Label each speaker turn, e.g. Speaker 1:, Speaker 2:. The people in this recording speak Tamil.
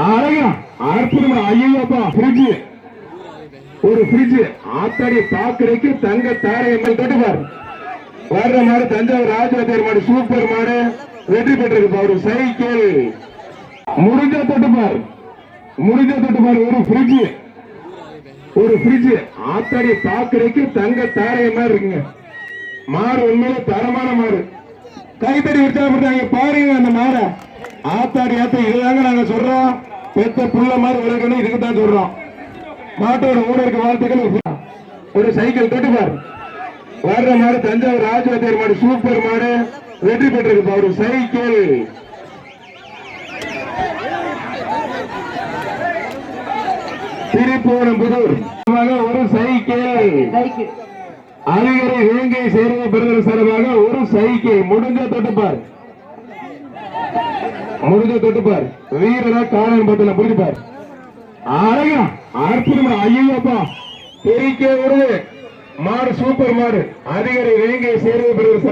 Speaker 1: அழகா அற்புதமா ஐயோப்பா ஃப்ரிட்ஜ் ஒரு ஃப்ரிட்ஜ் ஆத்தாடி பாக்குறதுக்கு தங்க தாரை எம்எல் தொட்டுப்பார் வர்ற மாடு தஞ்சாவூர் ராஜவாத்தியார் மாடு சூப்பர் மாடு. வெற்றி பெற்றிருக்கு ஒரு சைக்கிள். முடிஞ்ச தொட்டுப்பார் முடிஞ்ச தொட்டுப்பார் ஒரு ஃப்ரிட்ஜ் ஒரு ஃப்ரிட்ஜ் ஆத்தாடி பாக்குறதுக்கு தங்க தாரை மாதிரி இருக்குங்க. மாடு உண்மையிலே தரமான மாடு. கைத்தடி உற்சாகப்படுத்தாங்க பாருங்க அந்த மாடை. ஆத்தாடி ஆத்த இதுதாங்க நாங்க சொல்றோம். பெத்த புள்ள மாதிரி வளர்க்கணும் இதுக்கு தான் சொல்றோம். மாட்டோட ஊழலுக்கு வாழ்த்துக்கள். ஒரு சைக்கிள் தொட்டுப்பார் வர்ற மாடு தஞ்சாவூர் ராஜவாத்தியார் மாடு சூப்பர் மாடு. வெற்றி பெற்றிருக்கு ஒரு சைக்கிள். திருப்பூரம் புதூர். ஒரு சைக்கிள். அழகரை வேங்கை சேர்ந்த பிறந்தர் சார்பாக ஒரு சைக்கிள். முடிஞ்ச தொட்டுப்பார் முடிஞ்ச தொட்டுப்பார் வீரரா காலன் பத்தில புரிஞ்சுப்பார் அழகா அற்புதம் ஐயோப்பா தெரிக்க ஒரு மாடு சூப்பர் மாடு. அதிகாரி வேங்கை சேர்ந்த பிறந்தர்